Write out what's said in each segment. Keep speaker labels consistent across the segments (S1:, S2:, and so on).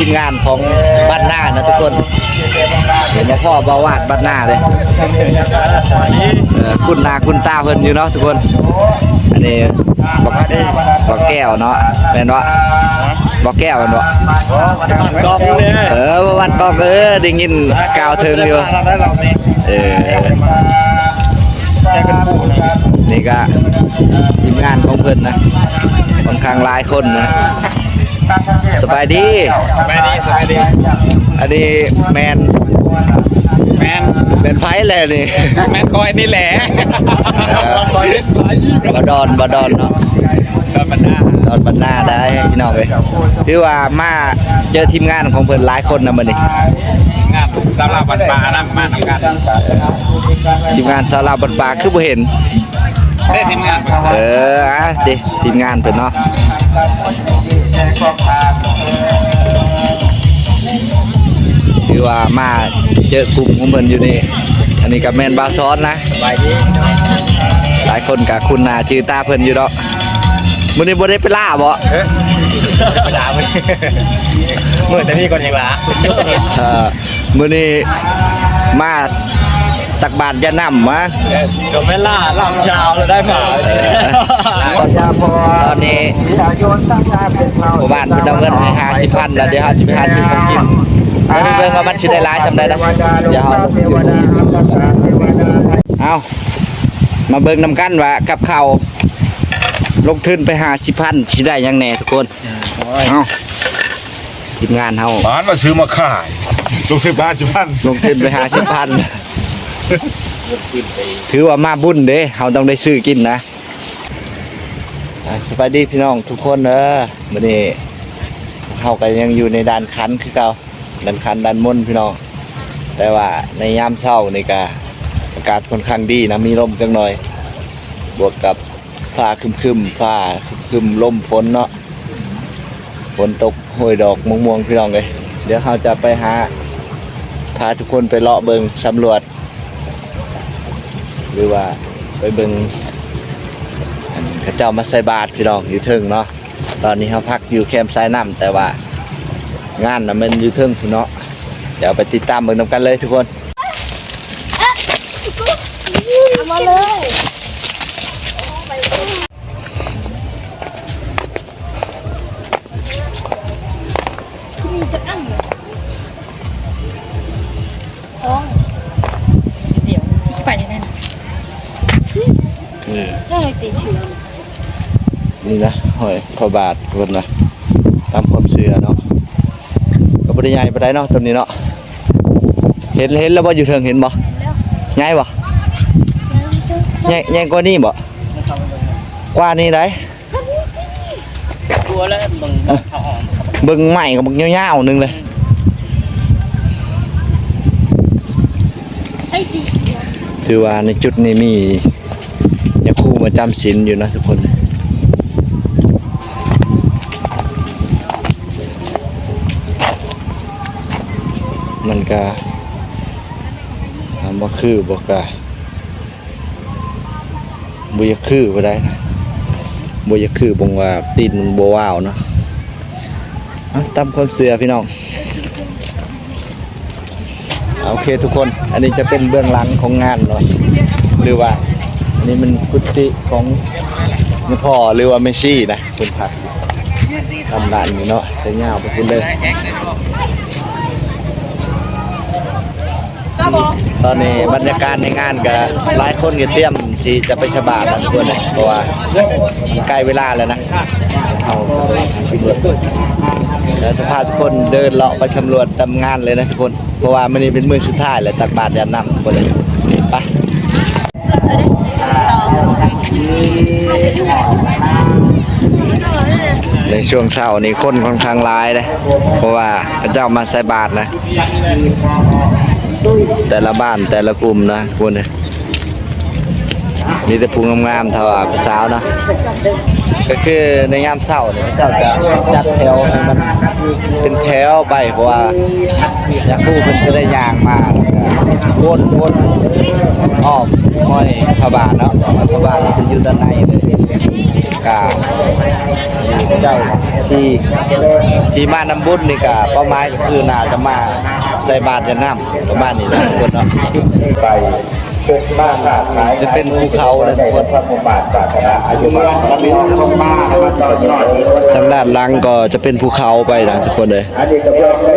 S1: ทีมงานของบ้านหน้านะทุกคนเห็นว่าพ่อเบาวาดบ้านหน้าเลยเออคุณนาคุณตาเพิ่นอยู่เนาะทุกคน อันนี้บอกบอกแก้วเนาะแม่นวะบอกแก้วแม่นวะ
S2: กอบอยู่เนี่ย
S1: เออวันบอกเออได้ยินกล่าวถึงอยู่
S2: ได้เรานี่
S1: เออ
S2: แกเป็นผู้นะ
S1: นี่ก็ทีมงานของเพิ่นนะค่อนข้างหลายคนนะ สบายดี
S2: สบายดีสบายดี
S1: อันนี้แมน
S2: แมน
S1: แมนไพ่เลยนี่
S2: แมนคอยนี่แหละคอยเล่นคอย
S1: บาดอนบาดอนเนาะ
S2: ตอนบรรดา
S1: ดอนบันหน้าได้พี่น้องเลยถือว่ามาเจอทีมงานของเพิ่นหลายคนนะมื้อนี้
S2: งานสำหรับบันปานะมาทำกัน
S1: ทีมงานสาวลาวบันปลาคือบ่เห็น
S2: ได้ทีมงาน
S1: เอออะดิทีมงานเพิ่นเนาะ ว่ามาเจอกลุ่มของเพิ่นอยู่นี่ อันนี้ก็แม่นบาซ้อนนะ
S2: สบายดี
S1: หลายคนก็คุณหน้าชื่อตาเพิ่นอยู่ดอกมื้อนี้บ่ได้ไปล่าบ่
S2: เฮ้ยประดาเลยเมื่อแต่นี่ก่อนยังละ
S1: เออมื้อนี้มา ตักบาตรยาน้ำมา
S2: ก็ไม่ล่าลำชาวเลยได้เปล่า
S1: ตอนนี้หมู่บ้านเพิ่นเอาเงินให้50,000แล้วเดี๋ยวเฮาสิไปหาซื้อของกินแล้วเบิ่งว่ามันสิได้หลายซำใดนะเดี๋ยวเฮาลงซื้อของกินเอามาเบิ่งนำกันว่ากับข้าวลงทุนไป50,000สิได้หยังแหน่ทุกคนเอาทีมงานเฮา
S3: บ้านมาซื้อมาขายลงสิบบ้านสิบพัน
S1: ลงทุนไป50,000 ถือว่ามาบุญเด้เฮาต้องได้ซื้อกินนะอ่าสวัสดีพี่น้องทุกคนเด้อมื้อนี้เฮาก็ยังอยู่ในด่านคันคือเก่าด่านคันด่านมนต์พี่น้อง แต่ว่าในยามเช้านี่ก็อากาศค่อนข้างดีนะมีลมจังหน่อย บวกกับฟ้าครึมๆฟ้าคึมๆลมฝนเนาะฝนตกห้วยดอกม่วงๆพี่น้องเลยเดี๋ยวเราจะไปหาพาทุกคนไปเลาะเบิงสำรวจ หรือว่าไปเบิงอันเขาเจ้ามาใส่บาตรพี่น้องอยู่เทิงเนาะตอนนี้เขาพักอยู่แคมป์ไซน้ำแต่ว่างานน่ะมันอยู่เทิงพี่เนาะเดี๋ยวไปติดตามเบิ่งนำกันเลยทุกคน
S4: นี่ถ้าให้ติดเชื้อ
S1: นี่นะหอยพอบาททุกคนนะตามความเชื่อเนาะก็บ่ได้ใหญ่ปานใดเนาะตัวนี้เนาะเห็นเห็นแล้วบ่อยู่เทิงเห็นบ่
S4: แล้ว
S1: ใหญ่บ่ใหญ่ใหญ่กว่านี้บ่กว่านี้ได้
S2: ตัวแล้วมึงเขาออก
S1: เบิ่งใหม่กับเบิ่งยาวๆหนึงเลย
S4: ไอ้ดี
S1: ถือว่าในจุดนี้มี ยาคูมาจำศีลอยู่นะทุกคนมันก็ทำบ่คือบ่กะบ่อยากคือบ่ได้นะบ่อยากคือบ่งว่าตีนมันบ่ว้าวเนาะตามความเชื่อพี่น้องโอเคทุกคน อันนี้จะเป็นเบื้องหลังของงานเนาะหรือว่า อันนี้มันกุฏิของนี่พ่อหรือว่าเมชี่นะคุณพักทำร้านอยู่เนาะจะยาวไปคุณเลยตอนนี้บรรยากาศในงานก็หลายคนก็เตรียมที่จะไปฉบาตรนะทุกคนเลยเพราะว่าใกล้เวลาแล้วนะเอาไปดแล้วจะพาทุกคนเดินเลาะไปสำรวจตามงานเลยนะทุกคน เพราะว่ามันนี้เป็นมือสุดท้ายแล้วตักบาตรยานำทุกคนเลยไป
S4: สุดเลยต่อ
S1: ในช่วงเช้านี้คนค่อนข้างร้ายเลยเพราะว่าพระเจ้ามาใส่บาตรนะ แต่ละบ้านแต่ละกลุ่มนะคุณเนี่ย มีแต่พุงงามๆเท่าอาผู้สาวนะก็คือในยามเช้าเนี่ยพระเจ้าจะจัดแถวให้มันเป็นแถวไปเพราะว่าอยากผู้เพิ่นจะได้ยางมาวนวนอ้อมห้อยพระบาทเนาะพระบาทจะอยู่ด้านในเลยกาเจ้าที่ที่มานำบุญนี่ก็เป้าหมายก็คือนาจะมาใส่บาตรจะน้ำประมาณนี้ทุกคนเนาะ
S2: ไป เป็นบ้านขาดขาย
S1: จะเป็นภูเขาเลยทุกคน
S2: พระมุบาทศาสนาอายุมันมันมีของมามันต่อยอด
S1: ทางด้านหลังก็จะเป็นภูเขาไปนะทุกคนเลย
S2: อันนี้ก็เพื่อให้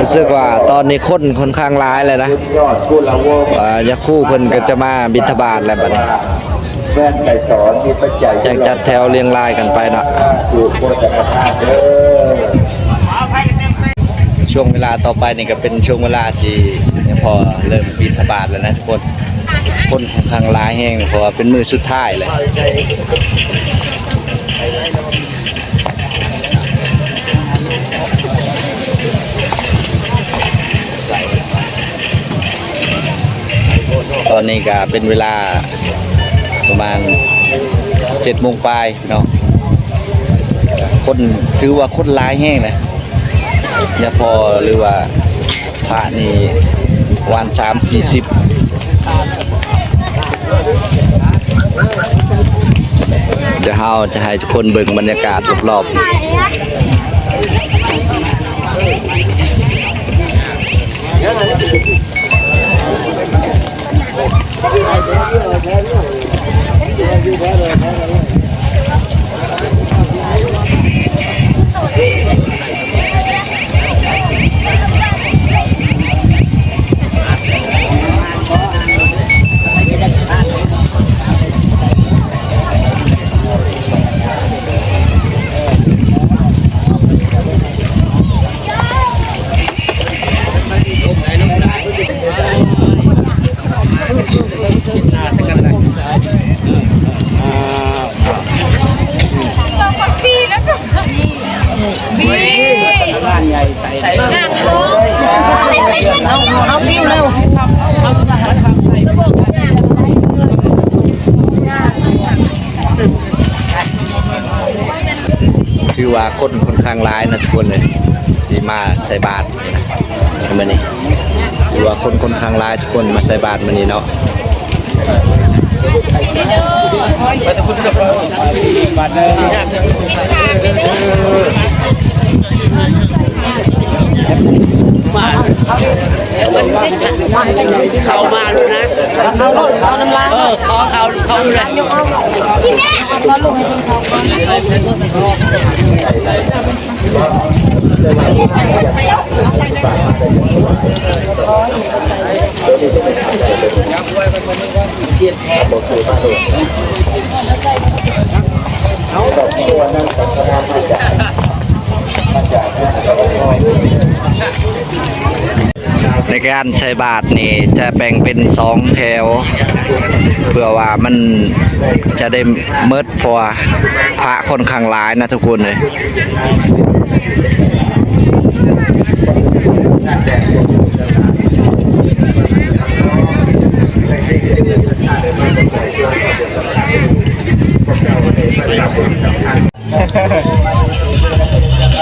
S1: รู้สึกว่าตอนนี้คนค่อนข้างร้ายเลยนะ
S2: ยอดผู้ละโว
S1: อ่ายาคู่เพิ่นก็จะมาบิณฑบาตแล้วบัดนี้
S2: แม่นไก่สอนมีปัจจัย
S1: ยังจัดแถวเรียงรายกันไปเนาะ
S2: ถูกโคจักรพรรดิเด้อ
S1: ช่วงเวลาต่อไปนี่ก็เป็นช่วงเวลาที่เนี่ยพอเริ่มบิณฑบาตแล้วนะทุกคนคนค่อนข้างร้ายแห้งเพราะว่าเป็นมือสุดท้ายเลยตอนนี้ก็เป็นเวลาประมาณเจ็ดโมงปลายเนาะคนถือว่าคนร้ายแห้งนะ เนี่ยพอหรือว่าพระนี่วันสามสี่สิบจะเฮาจะให้ทุกคนเบิ่งบรรยากาศรอบๆ ถือว่าคนค่อนข้างร้ายนะทุกคนเลยที่มาใส่บาตรนะมานี่ถือว่าคนค่อนข้างร้ายทุกคนมาใส่บาตรมานี่เนาะ
S2: บั ตรเข้า
S5: มาลูนะ
S4: เอาลูกเอาน้ำลาย
S5: เออขอเขาเขาเลย
S4: เอาลูกให้คนเขาก่อน
S1: ในการใส่บาตรนี่จะแบ่งเป็นสองแถว เพื่อว่ามันจะได้เมิดพราะว่าพระคนข้างร้ายนะทุกคนเลย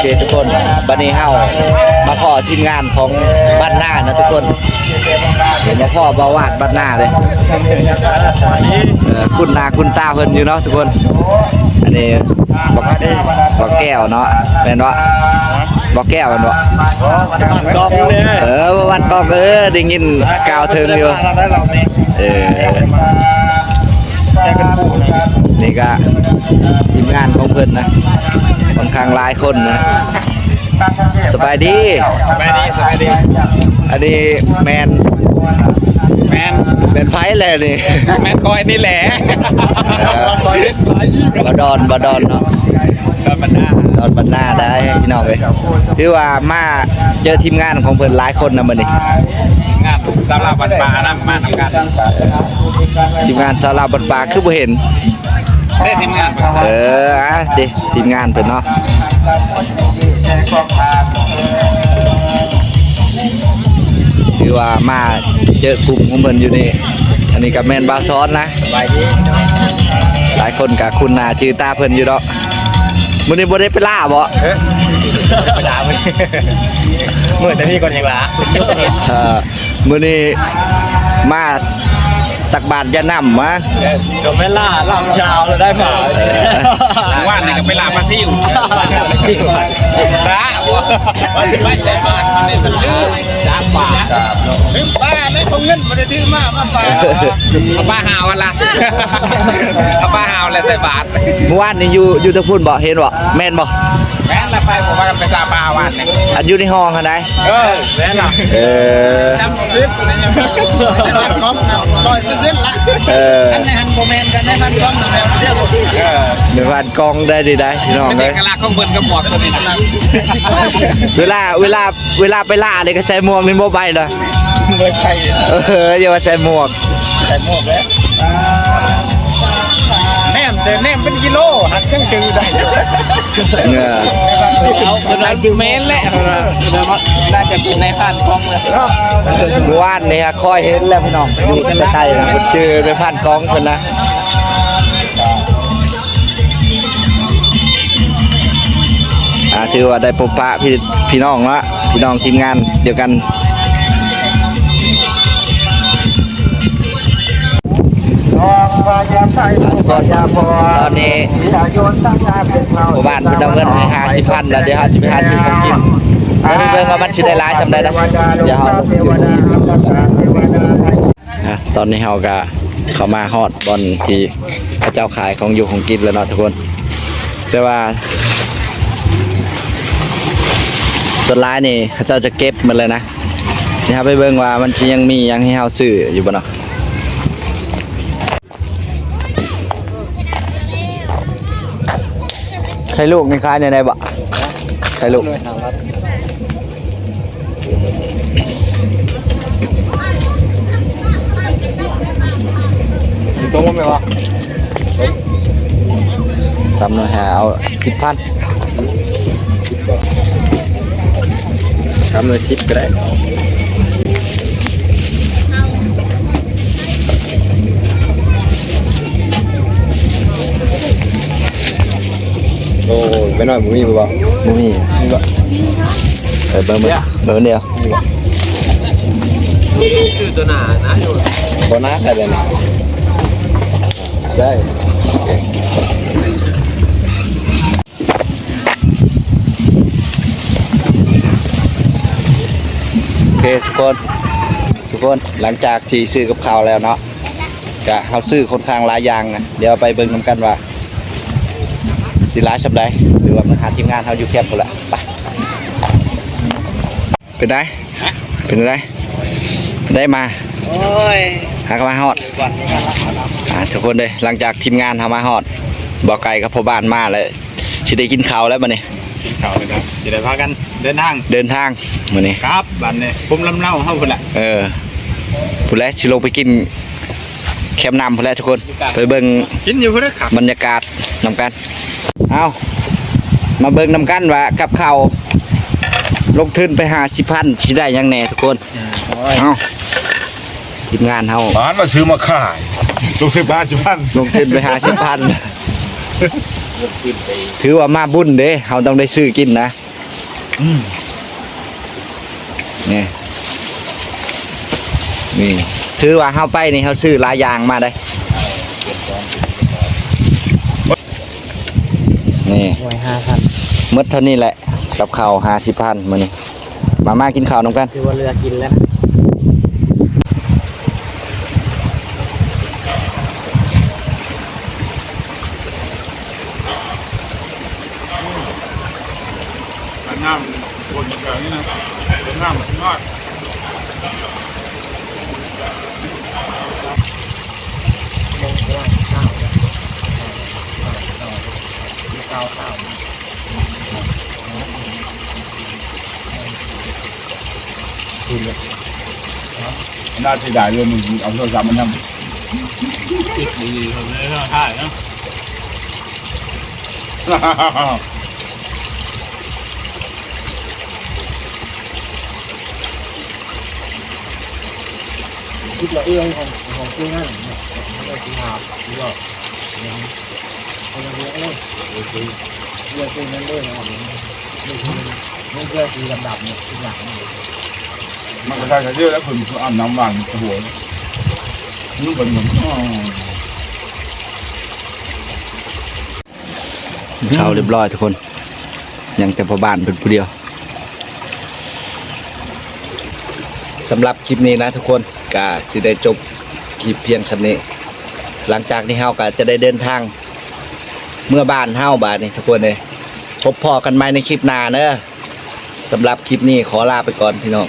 S1: เคทุกคนบันนี้เฮามาขอทีมงานของบ้านหน้านะทุกคนเดี๋ยวมาพ่อเบาวาดบ้านหน้าเลยเออคุณนาคุณตาเพิ่นอยู่เนาะทุกคน อันนี้บอกบอกแก้วเนาะแม่นวะบอกแก้วแม่นวะ
S2: กองเลย
S1: เออวันบอกเออได้ยินกล่าวถึงอยู่
S2: ได้เรานี่
S1: เออ
S2: แค่เป็ นผู้นะ
S1: นี่ก็ทีมงานของเพิ่นนะค่อนข้างหลายคนนะสบายดี
S2: สบายดีสบายดี
S1: อันนี้แมน
S2: แมน
S1: แมนไพ่เลยนี่
S2: แมนคอยนี่แหละคอยเล่นไป
S1: บาดอนบาดอนเนาะ
S2: ตอนบรรดา
S1: ดอนบันหน้าได้พี่น้องเลยถือว่ามาเจอทีมงานของเพิ่นหลายคนนะมื้อนี้
S2: งานสำหรับบัตรปลานะมาทำการ
S1: ทีมงานสาวลาวบันปลาคือบ่เห็น
S2: ได้ทีมงาน
S1: เอออะดิทีมงานเพิ่นเนาะถือว่ามาเจอกลุ่มของเพิ่นอยู่นี่อันนี้ก็แม่นบาซ้อนนะ
S2: สบายดี
S1: หลายคนก็คุณหน้าชื่อตาเพิ่นอยู่ดอกมื้อนี้บ่ได้ไปล่าบ่
S2: เฮ้ยประดาเลยเมื่อแต่นี่ก่อนยังละ
S1: เอ่อมื้อนี้มา ตักบาตรยาน้ำมา
S2: ก็ไม่ล่าลำชาวเลยได้ป่าว่านนี่ก็ไปล่าปลาซิวสาว่าสิไม่ใส่บาทมันนี่มันลืมสามบา ทป้าไม่คงเงินมาได้ถือมามาป้าเอาป้าหาวละเอาป้าหาวเลยใส่บาท
S1: เมื่อวานนี่อยู่อยู่ตะพุ่นบ่เห็นบ่แม่นบ่
S2: แม่นละไปผมว่ากันไปซาปาวันนี่
S1: อันอยู่ในห้องหั่นใด
S2: เออแม่นละ
S1: เออ
S2: จำผมลึกเลยยังในบ้านคอมนะร้อยเปอร์เซ็นต์ละ
S1: เออ
S2: ในฮันโบแมนกันในบ้านคอมนะแม่เที่ยวเออ
S1: ในบ้านกองได้ดีได้พี่น้อง
S2: เป็น
S1: เล
S2: เอยกลักษณ์ของเบิ้ลกับหมวกตัวนี้นะ
S1: เวลาเวลาเวลาไปล่าเลยก็ใส่หมวกนี่บ่ใบเลย
S2: เบิ้ลไทย
S1: เอออย่าว่าใส่หมวก
S2: ใส่หมวกแล้วแนมเจอแนมเป็นกิโลหักยังจือได้
S1: เงอ
S2: เอาเป็นไรจือเมนแหละน่าจะเป็นในผ่านกองเลย
S1: เมื่อวานนี่คอยเห็นแล้วพี่น้องอยู่ใกล้ๆนะเจอในผ่านกองเพิ่นนะอ่าถือว่าได้พบปะพี่พี่น้องละพี่น้องทีมงานเดียวกัน ตอนนี้หมู่บ้านเป็นดำเงินให้ห้าสิบพันแล้วเดี๋ยวเขาจะไปหาซื้อของกินแล้วไปเบิ่งว่ามันสิได้ร้ายสำได้นะเดี๋ยวเขาตอนนี้เขาก็เข้ามาฮอดบอลที่พระเจ้าขายของอยู่ของกินแล้วเนาะทุกคน แต่ว่าส่วนร้ายนี่เขาเจ้าจะเก็บหมันเลยนะนี่ครับไปเบิ่งว่ามันสิยังมียังให้เฮาซื้ออยู่บ่เนาะ ใครลูกนี่คล้ายในไหนบ่ใครลูกตรงว่าไม่วะสามหน่วยหาเอาสิบพันสามหน่วยสิบก็ได้ ไปหน่อยบุมีบ่บ่บุมีมีบ่เออเบอร์เบอร์เบอร์เดียว
S2: ชื่อตัวหนานะอยู่
S1: บ่น่าใครเลยนะได้โอเคโอเคทุกคนทุกคนหลังจากที่ซื้อกับข้าวแล้วเนาะก็เขาซื้อค่อนข้างหลายอย่างนะเดี๋ยวไปเบิ่งนำกันว่า สิร้ายสับได้หรือว่ามันหาทีมงานเขาอยู่แคบหมดละไปเป็นไงเป็นไงได้มา
S2: โอ้ย
S1: หากนมาฮอดอ่าทุกคนเลยหลังจากทีมงานทำมาฮอดบอกไก่กับพ่อบ้านมาแล้วสิได้กินข้าวแล้วมาเนี่
S2: เขาเลยนะสิได้พากันเดินทาง
S1: เดินทางมาเนี่
S2: ครับบันเนี่ยผมลำเล่าเฮาพุ่นละ
S1: เออพูดแล้วชิลงไปกินแคมป์นำพูดแล้วทุกคนไปเบิ่ง
S2: กินอยู่พุ่นละครับ
S1: บรรยากาศนำกัน เอามาเบิ่งนำกันว่ากับข้าวลงทุนไปหาสิพันสิได้หยังแหน่ทุกคนเอาทีมงานเฮา
S3: บ้านมาซื้อมาขายลงสิบห้าสิบพัน
S1: ลงทุนไปหาสิพันถือว่ามาบุญเด้เฮาต้องได้ซื้อกินนะนี่นี่ถือว่าเฮาไปนี่เฮาซื้อหลายอย่างมาได้ นี่
S2: หน่วยห้าพัน
S1: หมดเท่านี้แหละ กับข้าวห้าสิบพันมื้อนี้มามากินข้าวนำกัน
S2: คือว่าเรือกินแล้ว
S3: น้ำคนแบบนี้นะน้ำมั นงอดน่าจะได้เลยมึงเอาโทรศัพท์มันทำ
S2: ติดดีผมเลยก็ถ่ายเนาะ
S4: คิดละเอื้อยของของเพื่อนเนี่ยไม่ได้กินหาบ นี่ก็ยังยังเลี้ยงเลยเลี้ยงเป็นนั่นเลยนะครับนี่คือนี่คือคือลำดับเนี่ยทุกอย่างเนี่ย
S3: มันก็ได้กันเยอะแล้วผมอาบน้ำวางหัวลูกเป็นเหมือน
S1: เข้าเรียบร้อยทุกคน ยังแต่พอบ้านเป็นผู้เดียวสำหรับคลิปนี้นะทุกคนก็สิได้จบคลิปเพียงชั้นนี้ หลังจากที่เฮาก็จะได้เดินทาง เมื่อบ้านเฮาบานนี้ทุกคนเลยพบพอกันไหมในคลิปหน้าเนอะสำหรับคลิปนี้ขอลาไปก่อนพี่น้อง